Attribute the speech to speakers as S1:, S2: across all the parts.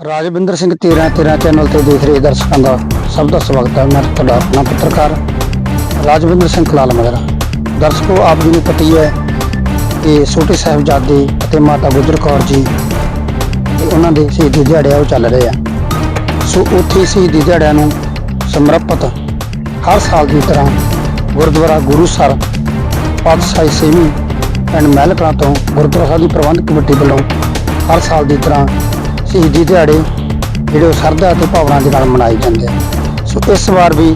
S1: Rajwinder Singh 13 13 channel ਤੇ ਦੇਖ ਰਹੇ ਦਰਸ਼ਕਾਂ ਦਾ ਸਭ ਦਾ ਸਵਾਗਤ ਹੈ। ਮੈਂ ਤੁਹਾਡਾ ਆਪਣਾ ਪੱਤਰਕਾਰ ਰਾਜਵਿੰਦਰ ਸਿੰਘ ਖਲਾਲ ਮਗਰਾ। ਦਰਸ਼ਕੋ, ਆਪ ਜੀ ਨੂੰ ਪਤਾ ਹੀ ਹੈ ਕਿ ਛੋਟੇ ਸਾਹਿਬਜ਼ਾਦੇ ਅਤੇ ਮਾਤਾ ਗੁਜਰ ਕੌਰ ਜੀ ਤੇ ਉਹਨਾਂ ਦੇ ਸ਼ਹੀਦੀ ਦਿਹਾੜੇ ਆ, ਉਹ ਚੱਲ ਰਹੇ ਆ। ਸੋ ਉੱਥੇ ਸ਼ਹੀਦੀ ਦਿਹਾੜਿਆਂ ਨੂੰ ਸਮਰਪਿਤ ਹਰ ਸਾਲ ਦੀ ਤਰ੍ਹਾਂ ਗੁਰਦੁਆਰਾ ਗੁਰੂਸਰ ਪਾਤਸ਼ਾਹੀ ਸੇਵੀ ਐਂਡ ਮਹਿਲਕਲਾਂ ਤੋਂ ਗੁਰਦੁਆਰਾ ਸਾਹਿਬ ਦੀ ਪ੍ਰਬੰਧਕ ਕਮੇਟੀ ਵੱਲੋਂ ਹਰ ਸਾਲ ਦੀ ਤਰ੍ਹਾਂ ਸ਼ਹੀਦੀ ਦਿਹਾੜੇ ਜਿਹੜੇ ਉਹ ਸ਼ਰਧਾ ਅਤੇ ਭਾਵਨਾ ਦੇ ਨਾਲ ਮਨਾਏ ਜਾਂਦੇ ਆ। ਸੋ ਇਸ ਵਾਰ ਵੀ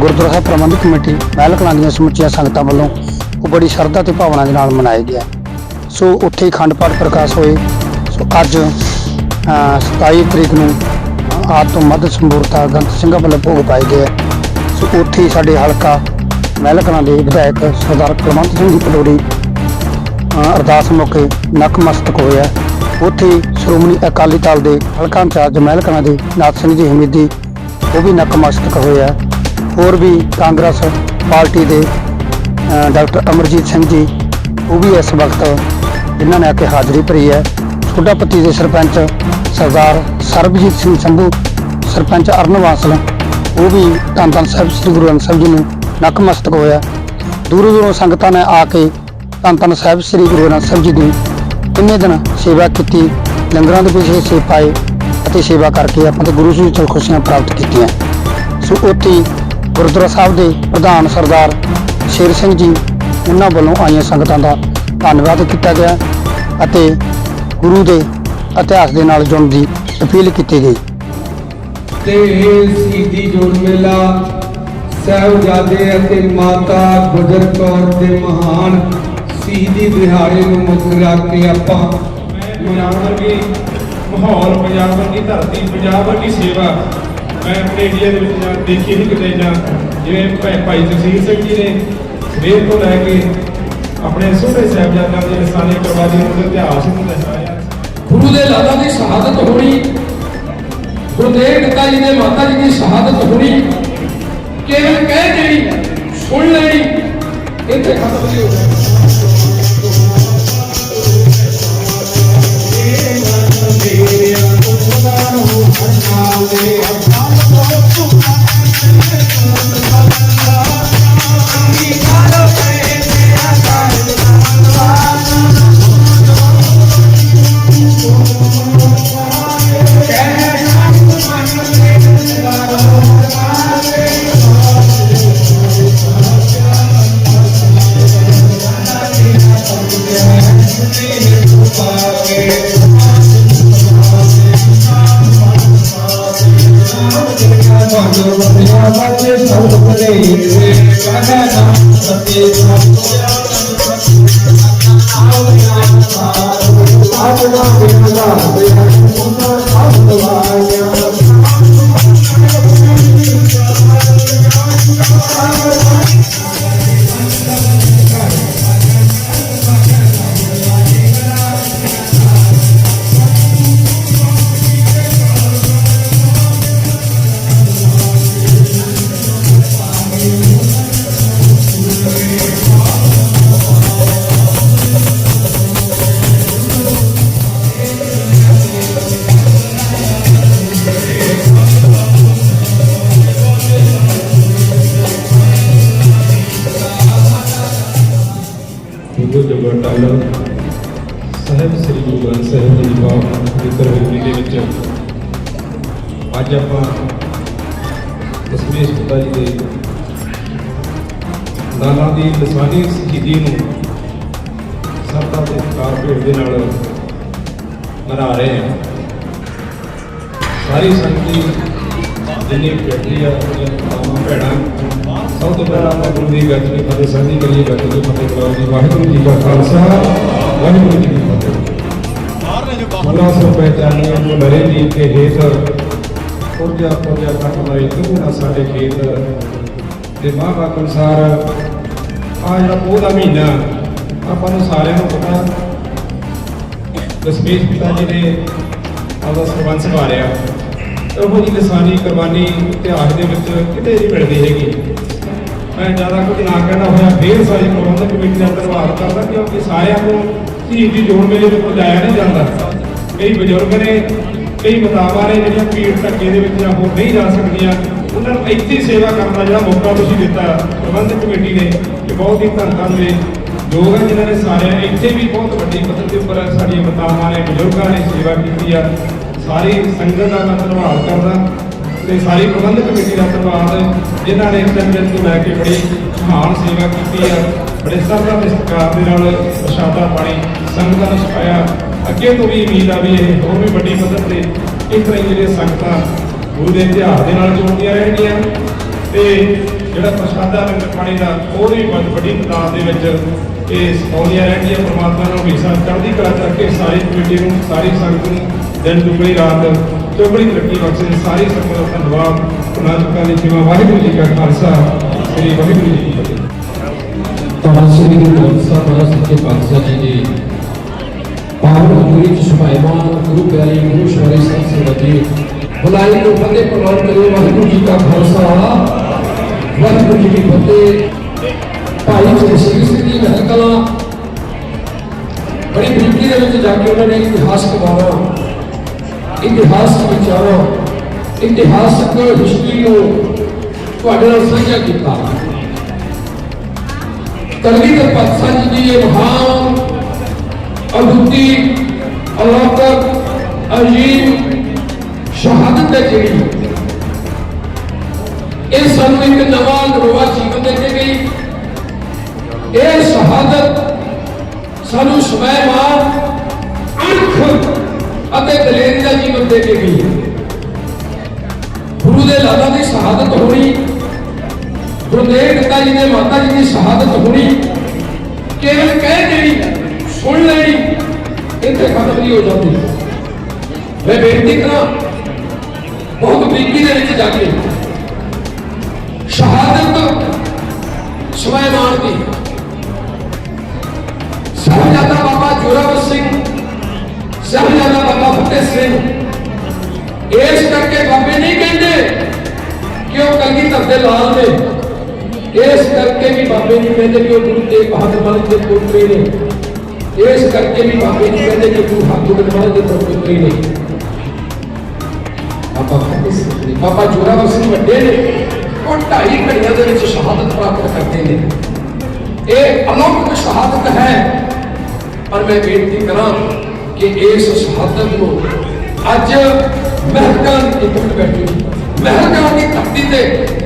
S1: ਗੁਰਦੁਆਰਾ ਸਾਹਿਬ ਪ੍ਰਬੰਧਕ ਕਮੇਟੀ ਮਹਿਲ ਕਲਾਂ ਦੀਆਂ ਸਮੁੱਚੀਆਂ ਸੰਗਤਾਂ ਵੱਲੋਂ ਉਹ ਬੜੀ ਸ਼ਰਧਾ ਤੇ ਭਾਵਨਾ ਦੇ ਨਾਲ ਮਨਾਏ ਗਿਆ। ਸੋ ਉੱਥੇ ਹੀ ਖੰਡ ਪਾਠ ਪ੍ਰਕਾਸ਼ ਹੋਏ। ਸੋ ਅੱਜ ਅ, 27 ਤਰੀਕ ਨੂੰ ਆਪ ਤੋਂ ਮੱਧ ਸੰਬੂਰਤਾ ਗੰਤ ਸਿੰਘਾਂ ਵੱਲੋਂ ਭੋਗ ਪਾਏ ਗਏ ਸੋ ਉੱਥੇ ਹੀ ਸਾਡੇ ਹਲਕਾ ਮਹਿਲ ਕਲਾਂ ਦੇ ਵਿਧਾਇਕ ਸਰਦਾਰ ਕੁਲਵੰਤ ਸਿੰਘ ਜੀ ਪਟੋਰੀ ਅਰਦਾਸ ਮੌਕੇ ਨਕਮਸਤਕ ਹੋਇਆ। ਉੱਥੇ ਸ਼੍ਰੋਮਣੀ ਅਕਾਲੀ ਦਲ ਦੇ ਹਲਕਾ ਇੰਚਾਰਜ ਮਹਿਲਕਲਾਂ ਦੇ ਨਾਥ ਸਿੰਘ ਜੀ ਹਮੀਦੀ ਉਹ ਵੀ ਨਕਮਸਤਕ ਹੋਇਆ ਹੋਰ ਵੀ ਕਾਂਗਰਸ ਪਾਰਟੀ ਦੇ ਡਾਕਟਰ ਅਮਰਜੀਤ ਸਿੰਘ ਜੀ, ਉਹ ਵੀ ਇਸ ਵਕਤ ਜਿਨ੍ਹਾਂ ਨੇ ਆ ਕੇ ਹਾਜ਼ਰੀ ਭਰੀ ਹੈ। ਛੋਟਾਪੱਤੀ ਦੇ ਸਰਪੰਚ ਸਰਦਾਰ ਸਰਬਜੀਤ ਸਿੰਘ ਸੰਧੂ, ਸਰਪੰਚ ਅਰਨ ਵਾਸਲ, ਉਹ ਵੀ ਧੰਨ ਧੰਨ ਸਾਹਿਬ ਸ੍ਰੀ ਗੁਰੂ ਗ੍ਰੰਥ ਸਾਹਿਬ ਜੀ ਨੂੰ ਨਕਮਸਤਕ ਹੋਇਆ। ਦੂਰੋਂ ਦੂਰੋਂ ਸੰਗਤਾਂ ਨੇ ਆ ਕੇ ਧੰਨ ਧੰਨ ਸਾਹਿਬ ਸ੍ਰੀ ਗੁਰੂ ਗ੍ਰੰਥ ਸਾਹਿਬ ਜੀ ਦੀ ਇੰਨੇ ਦਿਨ ਸੇਵਾ ਕੀਤੀ, ਲੰਗਰਾਂ ਦੇ ਵਿੱਚ ਹਿੱਸੇ ਪਾਏ ਅਤੇ ਸੇਵਾ ਕਰਕੇ ਆਪਾਂ ਗੁਰੂ ਜੀ ਤੋਂ ਖੁਸ਼ੀਆਂ ਪ੍ਰਾਪਤ ਕੀਤੀਆਂ। ਸੋ ਉੱਥੇ ਗੁਰਦੁਆਰਾ ਸਾਹਿਬ ਦੇ ਪ੍ਰਧਾਨ ਸਰਦਾਰ ਸ਼ੇਰ ਸਿੰਘ ਜੀ ਉਹਨਾਂ ਵੱਲੋਂ ਆਈਆਂ ਸੰਗਤਾਂ ਦਾ ਧੰਨਵਾਦ ਕੀਤਾ ਗਿਆ ਅਤੇ ਗੁਰੂ ਦੇ ਇਤਿਹਾਸ ਦੇ ਨਾਲ ਜੁੜਨ ਦੀ ਅਪੀਲ ਕੀਤੀ ਗਈ।
S2: ਤੇ ਇਹ ਸ਼ਹੀਦੀ ਜੋੜ ਮੇਲਾ ਸਾਹਿਬਜ਼ਾਦੇ ਅਤੇ ਮਾਤਾ ਗੁਜਰ ਕੌਰ ਦੇ ਮਹਾਨ ਸ਼ਹੀਦੀ ਦਿਹਾੜੇ ਨੂੰ ਮੁੱਖ ਕੇ ਆਪਾਂ
S3: ਪੰਜਾਬ ਵਰਗੀ ਮਾਹੌਲ, ਪੰਜਾਬ ਵਰਗੀ ਧਰਤੀ, ਪੰਜਾਬ ਵਰਗੀ ਸੇਵਾ। ਮੈਂ ਆਪਣੇ ਇੰਡੀਆ ਦੇ ਵਿੱਚ ਦੇਖੀ ਨਹੀਂ ਕਿਤੇ ਜਾਂ ਜਿਵੇਂ ਭਾਈ ਜਗਸੀਰ ਸਿੰਘ ਜੀ ਨੇ ਸਵੇਰ ਤੋਂ ਲੈ ਕੇ ਆਪਣੇ ਛੋਟੇ ਸਾਹਿਬਜ਼ਾਦਿਆਂ ਦੇ ਨਿਸ਼ਾਨੇ ਕਰਵਾਦੀ ਨੂੰ ਇਤਿਹਾਸ ਨੂੰ ਦਰਸਾਇਆ।
S4: ਗੁਰੂ ਦੇ ਲਾਲਾ ਦੀ ਸ਼ਹਾਦਤ ਹੋਣੀ ਗੁਰਦੇਵ ਪਿਤਾ ਜੀ ਦੇ ਮਾਤਾ ਜੀ ਦੀ ਸ਼ਹਾਦਤ ਹੋਣੀ ਕੇਵਲ ਕਹਿ ਦੇਣੀ, ਸੁਣ ਲੈਣੀ ਇੱਥੇ ਖਤਮ ਨਹੀਂ ਹੋ I'm
S3: ਗੁਰੂ ਅੱਜ ਆਪਾਂ ਦਸਵੇਂ ਪਿਤਾ ਜੀ ਦੇ ਨਾਨਾ ਦੀ ਦਸਵਾਨੀ ਸ਼ਹੀਦੀ ਨੂੰ ਸਰਦਾ ਦੇ ਕਾਰਪੇਟ ਦੇ ਨਾਲ ਮਨਾ ਰਹੇ ਹਾਂ। ਸਾਰੀ ਸੰਗਤੀ ਜਿੰਨੀ ਬੈਠੀ ਆ ਆਪਣੀਆਂ ਭੈਣਾਂ ਸਭ ਤੋਂ ਪਹਿਲਾਂ ਆਪਾਂ ਗੁਰੂ ਦੀ ਗੱਜ ਦੀ ਫਤਿਹ ਸਾਂਝੀ ਕਰੀਏ, ਗੱਜ ਦੀ ਫਤਿਹ ਕਰਾਉ ਜੀ। ਵਾਹਿਗੁਰੂ ਜੀ ਕਾ ਖਾਲਸਾ, ਵਾਹਿਗੁਰੂ ਜੀ ਕੀ ਫਤਿਹ। ਮੱਲਾ ਸੋ ਪਹਿਚਾਨੀਆਂ ਜੋ ਲਰੇ ਦੀ ਕੇ ਹੇਤ ਪੁਰਜਾ ਪੁਰਜਾ ਤੱਕ ਮਰੇ ਤੂੰ ਸਾਡੇ ਖੇਤ। ਤੇ ਮਹਾਂਵਾਕ ਅਨੁਸਾਰ ਆ ਜਿਹੜਾ ਪੋਹ ਦਾ ਮਹੀਨਾ ਆਪਾਂ ਨੂੰ ਸਾਰਿਆਂ ਨੂੰ ਪਤਾ। ਦਸਮੇਸ਼ ਪਿਤਾ ਜੀ ਨੇ ਆਪਦਾ ਸਰਬੰਸ ਸੰਭਾਲਿਆ। ਉਹ ਜੀ ਦਸਾਨੀ ਕੁਰਬਾਨੀ ਇਤਿਹਾਸ ਦੇ ਵਿੱਚ ਕਿਤੇ ਨਹੀਂ ਮਿਲਦੀ ਹੈਗੀ। ਮੈਂ ਜ਼ਿਆਦਾ ਕੁਝ ਨਾ ਕਹਿਣਾ ਹੋਇਆ, ਫੇਰ ਸਾਰੀ ਪ੍ਰਬੰਧਕ ਕਮੇਟੀ ਦਾ ਧੰਨਵਾਦ ਕਰਦਾ, ਕਿਉਂਕਿ ਸਾਰਿਆਂ ਨੂੰ ਸ਼ਹੀਦੀ ਜੋੜ ਮੇਲੇ ਦੇ ਪਹੁੰਚਾਇਆ ਨਹੀਂ ਜਾਂਦਾ। ਕਈ ਬਜ਼ੁਰਗ ਨੇ ਕਈ ਮਾਤਾਵਾਂ ਨੇ ਜਿਹੜੀਆਂ ਭੀੜ ਧੱਕੇ ਦੇ ਵਿੱਚ ਜਾਂ ਹੋਰ ਨਹੀਂ ਜਾ ਸਕਦੀਆਂ, ਉਹਨਾਂ ਨੂੰ ਇੱਥੇ ਸੇਵਾ ਕਰਨ ਦਾ ਜਿਹੜਾ ਮੌਕਾ ਤੁਸੀਂ ਦਿੱਤਾ, ਪ੍ਰਬੰਧਕ ਕਮੇਟੀ ਨੇ ਇਹ ਬਹੁਤ ਹੀ ਧੰਨ ਧੰਨ ਨੇ। ਲੋਕ ਆ ਜਿਨ੍ਹਾਂ ਨੇ ਸਾਰੇ ਇੱਥੇ ਵੀ ਬਹੁਤ ਵੱਡੀ ਪੱਧਰ ਦੇ ਉੱਪਰ ਸਾਡੀਆਂ ਮਾਤਾਵਾਂ ਨੇ, ਬਜ਼ੁਰਗਾਂ ਨੇ ਸੇਵਾ ਕੀਤੀ ਆ। ਸਾਰੀ ਸੰਗਤ ਦਾ ਮੈਂ ਧੰਨਵਾਦ ਕਰਦਾ, ਤੇ ਸਾਰੀ ਪ੍ਰਬੰਧਕ ਕਮੇਟੀ ਦਾ ਧੰਨਵਾਦ, ਜਿਨ੍ਹਾਂ ਨੇ ਤਿੰਨ ਦਿਨ ਤੋਂ ਲੈ ਕੇ ਬੜੀ ਮਹਾਨ ਸੇਵਾ ਕੀਤੀ ਆ। ਬੜੇ ਸਰਦਾ ਤੇ ਸਤਿਕਾਰ ਦੇ ਨਾਲ ਪ੍ਰਸ਼ਾਦਾ ਪਾਣੀ ਸੰਗਤਾਂ ਨੂੰ ਛਕਾਇਆ। ਅੱਗੇ ਤੋਂ ਵੀ ਉਮੀਦ ਆ ਵੀ ਇਹ ਹੋਰ ਵੀ ਵੱਡੀ ਪੱਧਰ ਤੇ ਇਸ ਤਰ੍ਹਾਂ ਹੀ ਜਿਹੜੀਆਂ ਸੰਗਤਾਂ ਗੁਰੂ ਦੇ ਇਤਿਹਾਸ ਦੇ ਨਾਲ ਜੁੜਦੀਆਂ ਰਹਿਣਗੀਆਂ। ਤੇ ਜਿਹੜਾ ਪ੍ਰਸ਼ਾਦਾ ਲੰਗਰ ਪਾਣੀ ਦਾ ਉਹ ਵੀ ਵੱਡ- ਵੱਡੀ ਤਾਦਾਦ ਦੇ ਵਿੱਚ ਇਹ ਸਪਾਉਂਦੀਆਂ ਰਹਿਣਗੀਆਂ। ਪਰਮਾਤਮਾ ਨੂੰ ਹਮੇਸ਼ਾ ਚੜ੍ਹਦੀ ਕਲਾ ਕਰਕੇ ਸਾਰੀ ਕਮੇਟੀ ਨੂੰ, ਸਾਰੀ ਸੰਗਤ ਨੂੰ ਦਿਨ ਦੁਗਣੀ ਰਾਤ ਚੌਗਣੀ ਤਰੱਕੀ ਬਖਸ਼ੇ। ਸਾਰੀ ਸੰਗਤ ਦਾ ਧੰਨਵਾਦ। ਉਹਨਾਂ ਦੀ ਸੇਵਾ। ਵਾਹਿਗੁਰੂ ਜੀ ਕਾ ਖਾਲਸਾ। ਸ੍ਰੀ ਵਾਹਿਗੁਰੂ ਜੀ ਕੀ ਫਤਿਹ।
S4: ਤਾਂ ਸ੍ਰੀ ਗੁਰੂ ਗ੍ਰੰਥ ਸਾਹਿਬ ਮਹਾਰਾਜ ਸੱਚੇ ਪਾਤਸ਼ਾਹ ਜੀ ਦੀ ਪਾਵਨ ਹਜ਼ੂਰੀ ਚ ਸੁਭਾਇਮਾਨ ਗੁਰੂ ਪਿਆਰੇ ਗੁਰੂ ਸ਼ਾਰੇ ਸਾਹਿਬ ਸੰਗਤੀ ਬੁਲਾਈ ਨੂੰ ਫਤਿਹ ਪ੍ਰਵਾਨ ਕਰੇ ਵਾਹਿਗੁਰੂ ਜੀ ਕਾ ਖਾਲਸਾ ਵਾਹਿਗੁਰੂ ਜੀ ਕੀ ਫਤਿਹ ਭਾਈ ਜਗਸੀਰ ਸਿੰਘ ਜੀ ਮਹਿਲ ਕਲਾਂ ਬੜੀ ਬਰੀਕੀ ਦੇ ਵਿੱਚ ਜਾ ਕੇ ਉਹਨਾਂ ਨੇ ਇਤਿਹਾਸਕ ਬਾਰਾਂ ਇਤਿਹਾਸਕ ਵਿਚਾਰਾਂ ਇਤਿਹਾਸਕ ਹਿਸਟਰੀ ਨੂੰ ਤੁਹਾਡੇ ਨਾਲ ਸਾਂਝਾ ਕੀਤਾ। ਕਲਗੀਧਰ ਪਾਤਸ਼ਾਹ ਜੀ ਦੀ ਇਹ ਅਦੁੱਤੀ ਅਲੌਕਿਕ ਅਜੀਬ ਸ਼ਹਾਦਤ ਹੈ ਜਿਹੜੀ। ਇਹ ਸਾਨੂੰ ਇੱਕ ਨਵਾਂ ਨਰਵਾ ਜੀਵਨ ਦੇ ਕੇ ਗਈ। ਇਹ ਸ਼ਹਾਦਤ ਸਾਨੂੰ ਸਵੈਮਾਨ ਅਣਖ ਅਤੇ ਦਲੇਰੀ ਦਾ ਜੀਵਨ ਦੇ ਕੇ ਗਈ। ਗੁਰੂ ਦੇ ਲਾਲਾ ਦੀ ਸ਼ਹਾਦਤ ਹੋਣੀ, ਗੁਰੂ ਗੁਰਦੇਵ ਪਿਤਾ ਜੀ ਦੇ ਮਾਤਾ ਜੀ ਦੀ ਸ਼ਹਾਦਤ ਹੋਣੀ, ਕੇਵਲ ਕਹਿ ਦੇਣੀ ਸੁਣ ਲੈਣੀ ਇੱਥੇ ਖਤਮ ਨਹੀਂ ਹੋ ਜਾਂਦੀ ਮੈਂ ਬੇਨਤੀ ਕਰਾਂ ਬਹੁਤ ਬਰੀਕੀ ਦੇ ਵਿੱਚ ਜਾ ਕੇ ਸ਼ਹਾਦਤ ਸੁਲੈਮਾਨ ਦੀ ਸਾਹਿਬਜ਼ਾਦਾ ਬਾਬਾ ਜੋਰਾਵਰ ਸਿੰਘ ਸਾਹਿਬਜ਼ਾਦਾ ਬਾਬਾ ਫਤਿਹ ਸਿੰਘ ਇਸ ਕਰਕੇ ਬਾਬੇ ਨਹੀਂ ਕਹਿੰਦੇ ਕਿ ਉਹ ਕਲਗੀਧਰ ਦੇ ਲਾਲ ਨੇ ਇਸ ਕਰਕੇ ਵੀ ਬਾਬੇ ਨਹੀਂ ਕਹਿੰਦੇ ਕਿ ਉਹ ਗੁਰੂ ਤੇਗ ਬਹਾਦਰ ਮਹਾਰਾਜ ਦੇ ਪੁੱਤਰੀ ਨੇ ਇਸ ਕਰਕੇ ਵੀ ਬਾਬੇ ਨਹੀਂ ਕਹਿੰਦੇ ਕਿ ਗੁਰੂ ਹਰਗੋਬਿੰਦ ਮਹਾਰਾਜ ਦੇ ਪੁੱਤਰੀ ਨੇ ਬਾਬਾ ਫਤਿਹ ਸਿੰਘ ਨੇ ਬਾਬਾ ਜੋਰਾਵਰ ਸਿੰਘ ਵੱਡੇ ਨੇ ਉਹ ਢਾਈ ਘੜੀਆਂ ਦੇ ਵਿੱਚ ਸ਼ਹਾਦਤ ਪ੍ਰਾਪਤ ਕਰਦੇ ਨੇ ਇਹ ਅਲੌਕਿਕ ਸ਼ਹਾਦਤ ਹੈ ਪਰ ਮੈਂ ਬੇਨਤੀ ਕਰਾਂ ਕਿ ਇਸ ਸ਼ਹਾਦਤ ਨੂੰ ਅੱਜ ਮਹਿਕਾਂ ਦੀ ਟਿਕਟ ਬੈਠੀ ਮਹਿਕਾਂ ਦੀ ਧਰਤੀ ਤੇ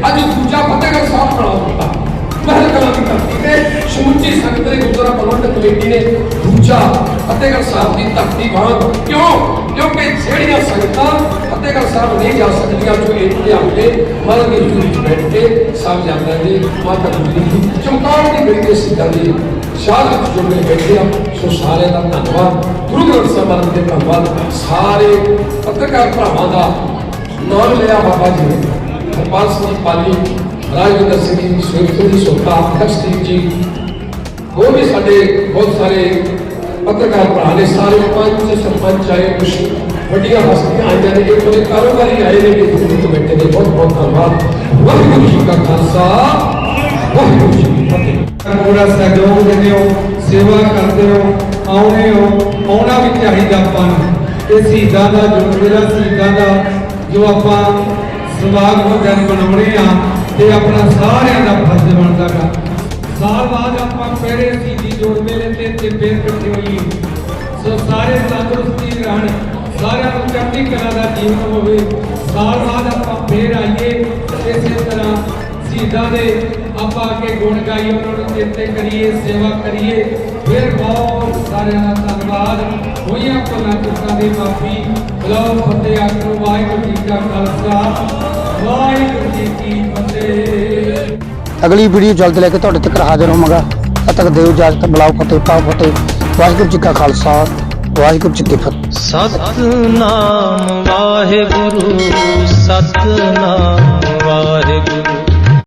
S4: ਅੱਜ ਦੂਜਾ ਫਤਿਹਗੜ੍ਹ ਸਾਹਿਬ ਬਣਾ ਦਿੱਤਾ ਮਹਿਕਾਂ ਦੀ ਧਰਤੀ ਤੇ ਸਮੁੱਚੀ ਸੰਗਤ ਦੇ ਗੁਰਦੁਆਰਾ ਪ੍ਰਬੰਧਕ ਕਮੇਟੀ ਨੇ ਦੂਜਾ ਫਤਿਹਗੜ੍ਹ ਸਾਹਿਬ ਦੀ ਧਰਤੀ ਵਾਂਗ ਕਿਉਂ ਕਿਉਂਕਿ ਜਿਹੜੀਆਂ ਸੰਗਤਾਂ ਫਤਿਹਗੜ੍ਹ ਸਾਹਿਬ ਨਹੀਂ ਜਾ ਸਕਦੀਆਂ ਜੋ ਇੱਥੇ ਆ ਕੇ ਦੀ ਹਜ਼ੂਰੀ ਵਿੱਚ ਬੈਠ ਕੇ ਸਭ ਜਾਂਦਾ ਜੀ ਮਾਤਾ ਗੁਜਰੀ ਦੀ ਚਮਕਾਉਣ ਦੀ ਗੜੀ ਦੇ ਸਿੱਧਾਂ ਦੀ ਸ਼ਹਾਦਤ ਜੋ ਮਿਲ ਬੈਠੇ ਆ ਸੋ ਸਾਰੇ ਦਾ ਧੰਨਵਾਦ ਗੁਰੂ ਗ੍ਰੰਥ ਸਾਹਿਬ ਦੇ ਧੰਨਵਾਦ ਸਾਰੇ ਪੱਤਰਕਾਰ ਭਰਾਵਾਂ ਦਾ ਨਾਮ ਲਿਆ ਬਾਬਾ ਜੀ ਨੇ ਹਰਪਾਲ ਸਿੰਘ ਪਾਲੀ ਰਾਜਵਿੰਦਰ ਸਿੰਘ ਜੀ ਸਵੇਤ ਜੀ ਸੋਤਾ ਅਕਸ਼ਦੀਪ ਜੀ, ਹੋਰ ਵੀ ਸਾਡੇ ਬਹੁਤ ਸਾਰੇ ਪੱਤਰਕਾਰ ਭਰਾ ਨੇ, ਸਾਰੇ ਪੰਚ ਸਰਪੰਚ ਆਏ ਕੁਝ ਵੱਡੀਆਂ ਹਸਤੀਆਂ ਆਈਆਂ ਨੇ, ਇੱਕ ਉਹਦੇ ਕਾਰੋਬਾਰੀ ਆਏ ਨੇ ਕਿ ਗੁਰੂ ਕਮੇਟੀ ਦੇ ਬਹੁਤ ਬਹੁਤ ਧੰਨਵਾਦ। ਵਾਹਿਗੁਰੂ ਜੀ ਕਾ ਖਾਲਸਾ, ਵਾਹਿਗੁਰੂ ਜੀ ਕੀ ਫਤਿਹ।
S2: ਪੂਰਾ ਸਹਿਯੋਗ ਦਿੰਦੇ ਹੋ, ਸੇਵਾ ਕਰਦੇ ਹੋ ਆਉਣੇ ਹੋ, ਆਉਣਾ ਵੀ ਚਾਹੀਦਾ ਆਪਾਂ ਨੂੰ। ਇਹ ਸ਼ਹੀਦਾਂ ਦਾ ਜੋ ਮੇਰਾ ਸ਼ਹੀਦਾਂ ਦਾ ਜੋ ਆਪਾਂ ਸਮਾਗਮ ਦਿਨ ਬਣਾਉਣੇ ਆ ਤੇ ਆਪਣਾ ਸਾਰਿਆਂ ਦਾ ਫਰਜ਼ ਬਣਦਾ ਗਾ। ਸਾਲ ਬਾਅਦ ਆਪਾਂ ਪਹਿਰੇ ਸ਼ਹੀਦੀ ਜੋੜ ਮੇਲੇ ਤੇ ਤੇ ਫੇਰ ਇਕੱਠੇ ਹੋਈਏ। ਸੋ ਸਾਰੇ ਤੰਦਰੁਸਤੀ ਰਹਿਣ, ਸਾਰਿਆਂ ਨੂੰ ਚੜ੍ਹਦੀ ਕਲਾ ਦਾ ਜੀਵਨ ਹੋਵੇ। ਸਾਲ ਬਾਅਦ ਆਪਾਂ ਫੇਰ ਆਈਏ, ਇਸੇ ਤਰ੍ਹਾਂ ਸ਼ਹੀਦਾਂ ਦੇ ਆਪਾਂ ਅੱਗੇ ਗੁਣ ਗਾਈਏ, ਉਹਨਾਂ ਨੂੰ ਚੇਤੇ ਕਰੀਏ, ਸੇਵਾ ਕਰੀਏ। ਫਿਰ ਬਹੁਤ ਸਾਰਿਆਂ ਦਾ ਧੰਨਵਾਦ। ਹੋਈਆਂ ਭਲਾ ਚੁੱਕਾਂ ਦੀ ਮਾਫੀ। ਬਲਾਉ ਫਤਿਹ ਆਖੋ ਵਾਹਿਗੁਰੂ ਜੀ ਕਾ ਖਾਲਸਾ। ਵਾਹਿਗੁਰੂ
S1: ਅਗਲੀ ਵੀਡੀਓ ਜਲਦ ਲੈ ਕੇ ਤੁਹਾਡੇ ਤੱਕ ਹਾਜ਼ਰ ਹੋਵਾਂਗਾ। ਤਦ ਤੱਕ ਦਿਓ ਇਜਾਜ਼ਤ, ਬੁਲਾਓ ਫਤਿਹ, ਪਾਓ ਫਤਿਹ। ਵਾਹਿਗੁਰੂ ਜੀ ਕਾ ਖਾਲਸਾ, ਵਾਹਿਗੁਰੂ ਜੀ ਕੀ ਫਤਿਹ।
S5: ਸਤਨਾਮ ਵਾਹਿਗੁਰੂ, ਸਤਨਾਮ